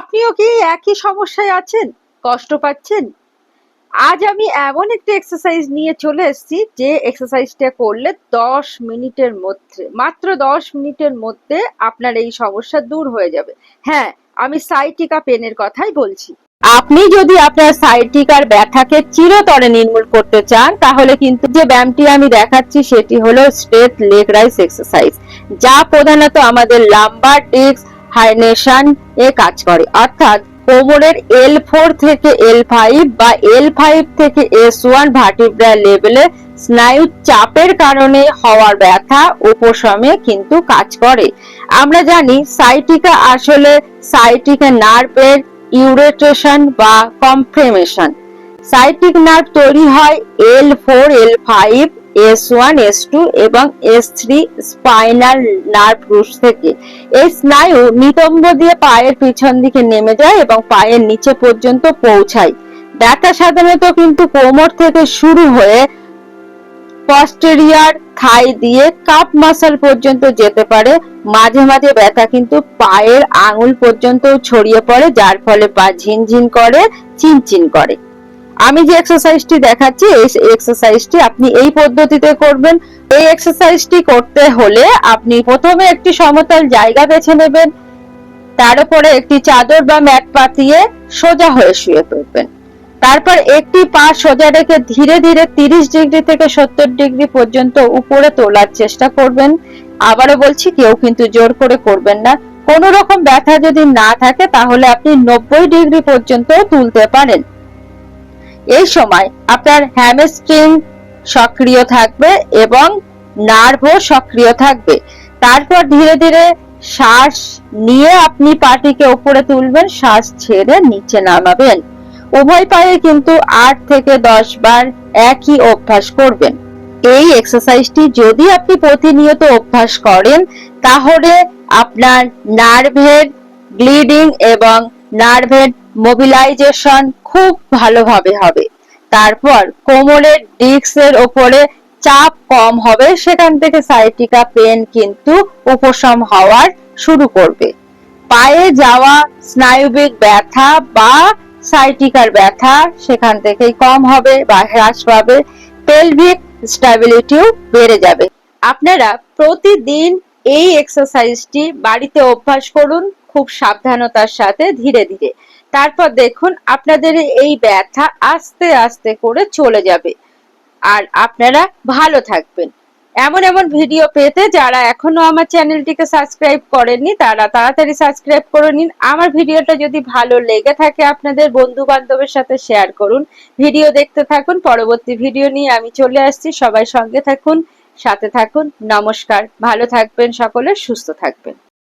আপনিও কি একই সমস্যায় আছেন? কষ্ট পাচ্ছেন? আজ আমি এমন একটা এক্সারসাইজ নিয়ে চলে এসেছি যে এক্সারসাইজটা করলে দশ মিনিটের মধ্যে, মাত্র দশ মিনিটের মধ্যে আপনার এই সমস্যা দূর হয়ে যাবে। হ্যাঁ আমি সাইটিকা পেনের কথাই বলছি। আপনি যদি আপনার সাইটিকার ব্যথাকে চিরতরে নির্মূল করতে চান, তাহলে কিন্তু যে ব্যায়ামটি আমি দেখাচ্ছি সেটি হলো স্ট্রেট লেগ রাইস এক্সারসাইজ যা প্রধানত আমাদের লাম্বার ডিস্ক হাইনেশন এ কাজ করে। অর্থাৎ কোমরের এল ফোর থেকে এল ফাইভ বা এল ফাইভ থেকে এস ওয়ান ভার্টিব্রা লেভেলে স্নায়ু চাপের কারণে হওয়ার ব্যথা, উপশমে কিন্তু কাজ করে। আমরা জানি সাইটিকা আসলে সাইটিকা নার্ভের ইউরেটেশন বা কমপ্রেমেশন সাইটিক নার্ভ তৈরি হয় L four L five S one, S two এবং এস স্পাইনাল নার্ভ রুটস থেকে। এই স্নায়ু নিতম্ব দিয়ে পায়ের পিছন দিকে নেমে যায় এবং পায়ের নিচে পর্যন্ত পৌঁছায়। ব্যথা সাধারণত কিন্তু কোমর থেকে শুরু হয়ে পস্টেরিয়ার থাই দিয়ে কাপ মাসল পর্যন্ত যেতে পারে। মাঝে মাঝে ব্যথা কিন্তু পায়ের আঙুল পর্যন্ত ছড়িয়ে পড়ে, যার ফলে পা ঝিনঝিন করে, চিনচিন করে। আমি যে এক্সারসাইজটি দেখাচ্ছি, এই এক্সারসাইজটি আপনি এই পদ্ধতিতে করবেন। এই এক্সারসাইজটি করতে হলে আপনি প্রথমে একটি সমতল জায়গা বেছে নেবেন, তার উপরে একটি চাদর বা ম্যাট পাতিয়ে সোজা হয়ে শুয়ে পড়বেন। তারপর একটি পা সোজা রেখে ধীরে ধীরে তিরিশ ডিগ্রি থেকে সত্তর ডিগ্রি পর্যন্ত উপরে তোলার চেষ্টা করবেন। আবারও বলছি, কেউ কিন্তু জোর করে করবেন না। কোন রকম ব্যথা যদি না থাকে, তাহলে আপনি নব্বই ডিগ্রি পর্যন্ত তুলতে পারেন। এই সময় আপনার হ্যামস্ট্রিং সক্রিয় থাকবে এবং নার্ভও সক্রিয় থাকবে। তারপর ধীরে ধীরে শ্বাস নিয়ে আপনি পাটিকে উপরে তুলবেন, শ্বাস ছেড়ে নিচে নামাবেন। উভয় পায়ে কিন্তু আট থেকে দশ বার একই অভ্যাস করবেন। এই এক্সারসাইজটি যদি আপনি প্রতিনিয়ত অভ্যাস করেন, তাহলে আপনার নার্ভের ব্লিডিং এবং নার্ভের মোবিলাইজেশন খুব ভালোভাবে হবে। তারপর কোমরের ডিস্কের ওপরে চাপ কম হবে, সেখান থেকে সাইটিকা পেন কিন্তু উপশম হওয়ার শুরু করবে। পায়ে যাওয়া স্নায়ুবিক ব্যথা বা সাইটিকার ব্যথা সেখান থেকেই কম হবে বা হ্রাস পাবে পেলভিক স্ট্যাবিলিটিও বেড়ে যাবে। আপনারা প্রতিদিন এই এক্সারসাইজটি বাড়িতে অভ্যাস করুন, খুব সাবধানতার সাথে ধীরে ধীরে। তারপর দেখুন আপনাদের এই ব্যথা আস্তে আস্তে করে চলে যাবে। আর আপনারা ভালো থাকবেন। এমন এমন ভিডিও পেতে যারা এখনও আমার চ্যানেলটিকে সাবস্ক্রাইব করেননি, তারা তাড়াতাড়ি সাবস্ক্রাইব করে নিন। আমার ভিডিওটা যদি ভালো লেগে থাকে আপনাদের বন্ধু বান্ধবের সাথে শেয়ার করুন। ভিডিও দেখতে থাকুন। পরবর্তী ভিডিও নিয়ে আমি চলে আসছি। সবাই সঙ্গে থাকুন, সাথে থাকুন। নমস্কার। ভালো থাকবেন সকলে, সুস্থ থাকবেন।